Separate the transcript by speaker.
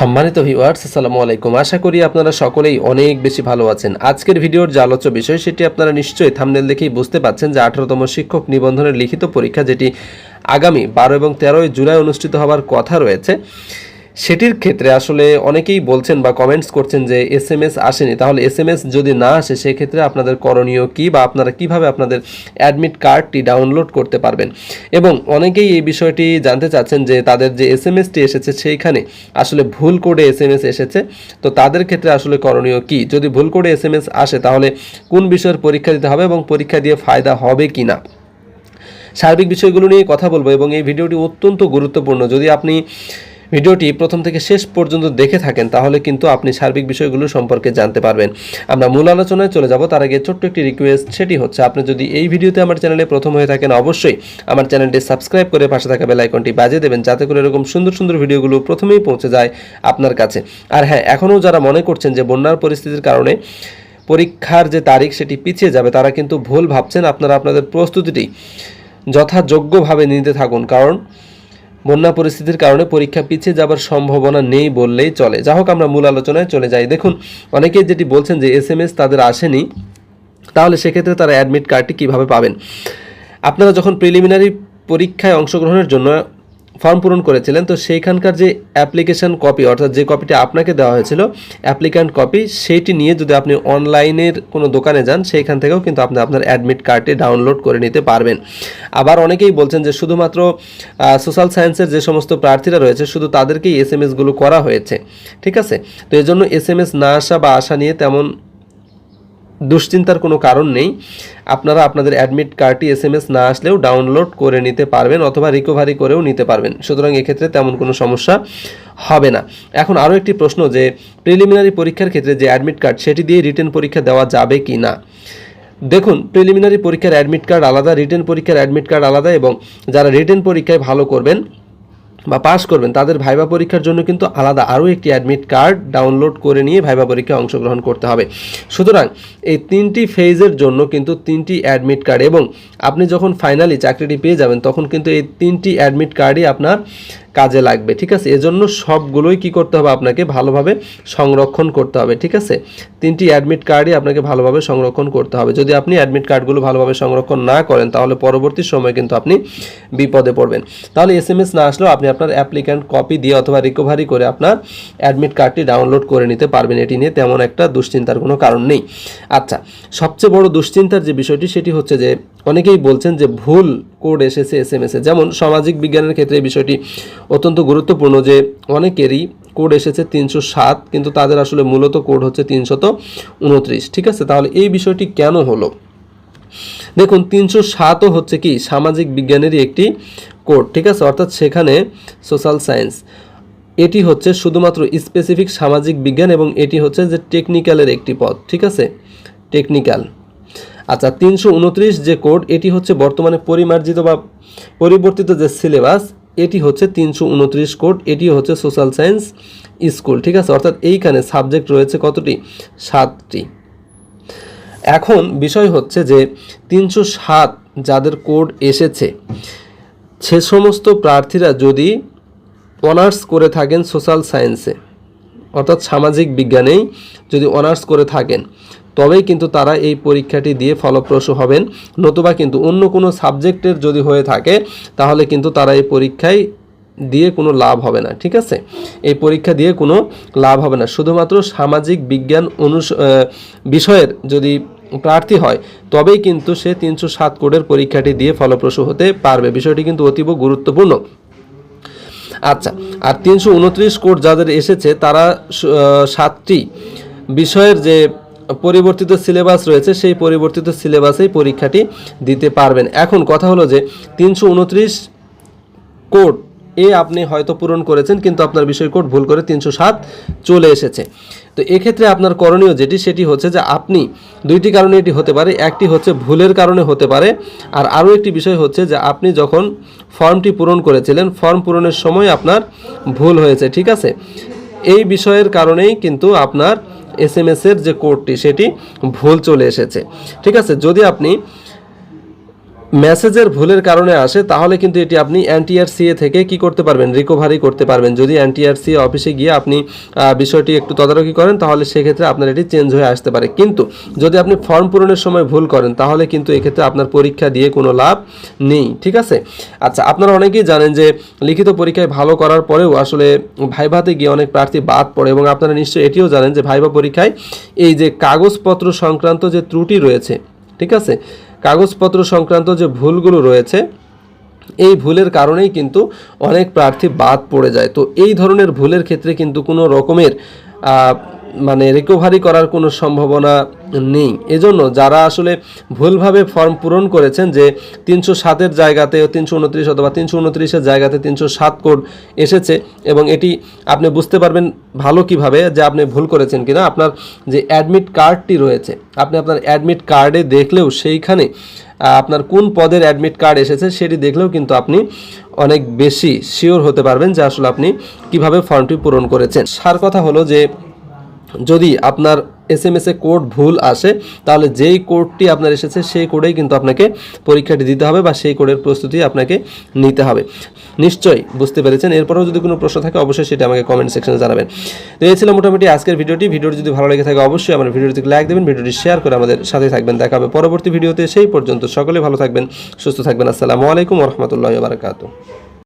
Speaker 1: সম্মানিত ভিউয়ার্স আসসালামু আলাইকুম। আশা করি আপনারা সকলেই অনেক বেশি ভালো আছেন। আজকের ভিডিওর যে আলোচ্য বিষয়, সেটি আপনারা নিশ্চয়ই থামনেল দেখেই বুঝতে পাচ্ছেন যে আঠারোতম শিক্ষক নিবন্ধনের লিখিত পরীক্ষা, যেটি আগামী বারো এবং তেরোই জুলাই অনুষ্ঠিত হওয়ার কথা রয়েছে। সেটির ক্ষেত্রে আসলে অনেকেই বলছেন বা কমেন্টস করছেন যে এস এম এস আসেনি। তাহলে এস এম এস যদি না আসে, সেক্ষেত্রে আপনাদের করণীয় কী বা আপনারা কীভাবে আপনাদের অ্যাডমিট কার্ডটি ডাউনলোড করতে পারবেন? এবং অনেকেই এই বিষয়টি জানতে চাচ্ছেন যে তাদের যে এস এম এসটি এসেছে, সেইখানে আসলে ভুল কোডে এস এম এস এসেছে। তো তাদের ক্ষেত্রে আসলে করণীয় কী? যদি ভুল কোডে এস এম এস আসে, তাহলে কোন বিষয়ের পরীক্ষা দিতে হবে এবং পরীক্ষা দিয়ে ফায়দা হবে কি না সার্বিক বিষয়গুলো নিয়ে কথা বলব এবং এই ভিডিওটি অত্যন্ত গুরুত্বপূর্ণ। যদি আপনি ভিডিওটি প্রথম থেকে শেষ পর্যন্ত দেখে থাকেন, তাহলে কিন্তু আপনি সার্বিক বিষয়গুলো সম্পর্কে জানতে পারবেন। আমরা মূল আলোচনায় চলে যাব, তার আগে ছোট্ট একটি রিকোয়েস্ট সেটি হচ্ছে আপনি যদি এই ভিডিওতে আমার চ্যানেলে প্রথম হয়ে থাকেন, অবশ্যই আমার চ্যানেলটি সাবস্ক্রাইব করে পাশে থাকা বেল আইকনটি বাজিয়ে দেবেন, যাতে করে এরকম সুন্দর সুন্দর ভিডিওগুলো প্রথমেই পৌঁছে যায় আপনার কাছে। আর হ্যাঁ এখনও যারা মনে করছেন যে বন্যার পরিস্থিতির কারণে পরীক্ষার যে তারিখ সেটি পিছিয়ে যাবে, তারা কিন্তু ভুল ভাবছেন, আপনারা আপনাদের প্রস্তুতিটি যথাযোগ্যভাবে নিতে থাকুন, কারণ বন্যা পরিস্থিতির কারণে পরীক্ষা পিছিয়ে যাবার সম্ভাবনা নেই বললেই চলে। যা হোক, আমরা মূল আলোচনায় চলে যাই। দেখুন, অনেকেই যেটি বলছেন যে এস এম এস তাদের আসেনি, তাহলে সেক্ষেত্রে তারা অ্যাডমিট কার্ডটি কীভাবে পাবেন? আপনারা যখন প্রিলিমিনারি পরীক্ষায় অংশগ্রহণের জন্য ফর্ম পূরণ করেছিলেন, তো সেইখানকার যে অ্যাপ্লিকেশন কপি অর্থাৎ যে কপিটি আপনাকে দেওয়া হয়েছিল অ্যাপ্লিক্যান্ট কপি সেইটি নিয়ে যদি আপনি অনলাইনের কোনো দোকানে যান, সেইখান থেকেও কিন্তু আপনি আপনার অ্যাডমিট কার্ডটি ডাউনলোড করে নিতে পারবেন। আবার অনেকেই বলছেন যে শুধুমাত্র সোশ্যাল সায়েন্সের যে সমস্ত প্রার্থীরা রয়েছে, শুধু তাদেরকেই এস এম এসগুলো করা হয়েছে, ঠিক আছে? তো এই জন্য এস এম এস না আসা বা আসা নিয়ে তেমন দুশ্চিন্তার কোনো কারণ নেই। আপনারা আপনাদের অ্যাডমিট কার্ডটি এস এম এস না আসলেও ডাউনলোড করে নিতে পারবেন অথবা রিকভারি করেও নিতে পারবেন। সুতরাং এক্ষেত্রে তেমন কোনো সমস্যা হবে না। এখন আরও একটি প্রশ্ন যে প্রিলিমিনারি পরীক্ষার ক্ষেত্রে যে অ্যাডমিট কার্ড সেটি দিয়ে রিটেন পরীক্ষা দেওয়া যাবে কি না? দেখুন প্রিলিমিনারি পরীক্ষার অ্যাডমিট কার্ড আলাদা রিটেন পরীক্ষার অ্যাডমিট কার্ড আলাদা এবং যারা রিটেন পরীক্ষায় ভালো করবেন বা পাস করবেন, তাদের ভাইবা পরীক্ষার জন্য কিন্তু আলাদা আরও একটি অ্যাডমিট কার্ড ডাউনলোড করে নিয়ে ভাইবা পরীক্ষায় অংশগ্রহণ করতে হবে। সুতরাং এই তিনটি ফেজের জন্য কিন্তু তিনটি অ্যাডমিট কার্ড এবং আপনি যখন ফাইনালি চাকরিটি পেয়ে যাবেন, তখন কিন্তু এই তিনটি অ্যাডমিট কার্ডই আপনার কাজে লাগবে, ঠিক আছে? এজন্য সবগুলোই কি করতে হবে? আপনাকে ভালোভাবে সংরক্ষণ করতে হবে, ঠিক আছে? তিনটি অ্যাডমিট কার্ডই আপনাকে ভালোভাবে সংরক্ষণ করতে হবে। যদি আপনি অ্যাডমিট কার্ডগুলো ভালোভাবে সংরক্ষণ না করেন, তাহলে পরবর্তী সময় কিন্তু আপনি বিপদে পড়বেন। তাহলে এস এম এস না আসলেও আপনি আপনার অ্যাপ্লিক্যান্ট কপি দিয়ে অথবা রিকভারি করে আপনার অ্যাডমিট কার্ডটি ডাউনলোড করে নিতে পারবেন। এটি নিয়ে তেমন একটা দুশ্চিন্তার কোনো কারণ নেই। আচ্ছা সবচেয়ে বড় দুশ্চিন্তার যে বিষয়টি, সেটি হচ্ছে যে অনেকেই বলছেন যে ভুল কোড এসেছে এস এম এসে যেমন সামাজিক বিজ্ঞানের ক্ষেত্রে এই বিষয়টি অত্যন্ত গুরুত্বপূর্ণ যে অনেকেরই কোড এসেছে তিনশো সাত, কিন্তু তাদের আসলে মূলত কোড হচ্ছে তিনশত উনত্রিশ। ঠিক আছে? তাহলে এই বিষয়টি কেন হলো? দেখুন, তিনশো সাতও হচ্ছে কি সামাজিক বিজ্ঞানেরই একটি কোড, ঠিক আছে? অর্থাৎ সেখানে সোশ্যাল সায়েন্স। এটি হচ্ছে শুধুমাত্র স্পেসিফিক সামাজিক বিজ্ঞান এবং এটি হচ্ছে যে টেকনিক্যালের একটি পদ, ঠিক আছে? টেকনিক্যাল আচ্ছা তিনশো উনত্রিশ যে কোড, এটি হচ্ছে বর্তমানে পরিমার্জিত বা পরিবর্তিত যে সিলেবাস, এটি হচ্ছে তিনশো উনত্রিশ কোড এটি হচ্ছে সোশ্যাল সায়েন্স স্কুল, ঠিক আছে? অর্থাৎ এইখানে সাবজেক্ট রয়েছে কতটি? সাতটি। এখন বিষয় হচ্ছে যে তিনশো সাত যাদের কোড এসেছে, সে সমস্ত প্রার্থীরা যদি অনার্স করে থাকেন সোশ্যাল সায়েন্সে, অর্থাৎ সামাজিক বিজ্ঞানেই যদি অনার্স করে থাকেন তবেই কিন্তু তারা এই পরীক্ষাটি দিয়ে ফলপ্রসূ হবেন। নতুবা কিন্তু অন্য কোনো সাবজেক্টের যদি হয়ে থাকে, তাহলে কিন্তু তারা এই পরীক্ষায় দিয়ে কোনো লাভ হবে না, ঠিক আছে? এই পরীক্ষা দিয়ে কোনো লাভ হবে না। শুধুমাত্র সামাজিক বিজ্ঞান অনু বিষয়ের যদি প্রার্থী হয়, তবেই কিন্তু সে তিনশো সাত কোডের পরীক্ষাটি দিয়ে ফলপ্রসূ হতে পারবে। বিষয়টি কিন্তু অতীব গুরুত্বপূর্ণ। আচ্ছা আর তিনশো উনত্রিশ কোড যাদের এসেছে, তারা সাতটি বিষয়ের যে পরিবর্তিত সিলেবাস রয়েছে, সেই পরিবর্তিত সিলেবাসেই পরীক্ষাটি দিতে পারবেন। এখন কথা হলো যে, তিনশো উনত্রিশ কোড এ আপনি হয়তো পূরণ করেছেন, কিন্তু আপনার বিষয় কোড ভুল করে তিনশো সাত চলে এসেছে। তো এক্ষেত্রে আপনার করণীয় যেটি, সেটি হচ্ছে যে, আপনি দুইটি কারণে এটি হতে পারে, একটি হচ্ছে ভুলের কারণে হতে পারে, আর আরও একটি বিষয় হচ্ছে যে, আপনি যখন ফর্মটি পূরণ করেছিলেন, ফর্ম পূরণের সময় আপনার ভুল হয়েছে, ঠিক আছে? এই বিষয়ের কারণেই কিন্তু আপনার এস এম এর যে কোডটি সেটি ভুল চলে এসেছে। ঠিক আছে? যদি আপনি মেসেজের ভুলের কারণে আসে, তাহলে কিন্তু এটি আপনি এনটিআরসিএ থেকে কি করতে পারবেন? রিকভারি করতে পারবেন। যদি এনটিআরসিএ অফিসে গিয়ে আপনি বিষয়টি একটু তদারকি করেন, তাহলে সেক্ষেত্রে আপনার এটি চেঞ্জ হয়ে আসতে পারে। কিন্তু যদি আপনি ফর্ম পূরণের সময় ভুল করেন, তাহলে কিন্তু এক্ষেত্রে আপনার পরীক্ষা দিয়ে কোনো লাভ নেই। ঠিক আছে? আচ্ছা আপনারা অনেকেই জানেন যে লিখিত পরীক্ষায় ভালো করার পরেও আসলে ভাইভাতে গিয়ে অনেক প্রার্থী বাদ পড়ে, এবং আপনারা নিশ্চয়ই এটিও জানেন যে ভাইভা পরীক্ষায় এই যে কাগজপত্র সংক্রান্ত যে ত্রুটি রয়েছে, ঠিক আছে? কাগজপত্র সংক্রান্ত যে ভুলগুলো রয়েছে, এই ভুলের কারণেই কিন্তু অনেক প্রার্থী বাদ পড়ে যায়। তো এই ধরনের ভুলের ক্ষেত্রে কিন্তু কোনো রকমের মানে রিকভারি করার কোনো সম্ভাবনা নেই। এজন্য যারা আসলে ভুলভাবে ফর্ম পূরণ করেছেন যে তিনশো সাতের জায়গাতে তিনশো উনত্রিশ অথবা তিনশো উনত্রিশের জায়গাতে তিনশো সাত কোড এসেছে এবং এটি আপনি বুঝতে পারবেন ভালো কীভাবে যে আপনি ভুল করেছেন কিনা। আপনার যে অ্যাডমিট কার্ডটি রয়েছে, আপনি আপনার অ্যাডমিট কার্ডে দেখলেও সেইখানে আপনার কোন পদের অ্যাডমিট কার্ড এসেছে সেটি দেখলেও কিন্তু আপনি অনেক বেশি শিওর হতে পারবেন যে আসলে আপনি কীভাবে ফর্মটি পূরণ করেছেন। সার কথা হলো যে যদি আপনার এস এম কোড ভুল আসে, তাহলে যেই কোডটি আপনার এসেছে, সেই কোডেই কিন্তু আপনাকে পরীক্ষাটি দিতে হবে বা সেই কোডের প্রস্তুতি আপনাকে নিতে হবে। নিশ্চয়ই বুঝতে পেরেছেন? এরপরেও যদি কোনো প্রশ্ন থাকে, অবশ্যই সেটা আমাকে কমেন্ট সেকশনে জানাবেন। তো এই ছিল মোটামুটি আজকের ভিডিওটি। ভিডিওটি যদি ভালো লেগে থাকে, অবশ্যই আমার ভিডিওটিতে লাইক দেবেন, ভিডিওটি শেয়ার করে আমাদের সাথে থাকবেন। দেখা হবে পরবর্তী ভিডিওতে। সেই পর্যন্ত সকলে ভালো থাকবেন, সুস্থ থাকবেন। আসসালামু আলাইকুম রহমতুল্লাহ বারকাতু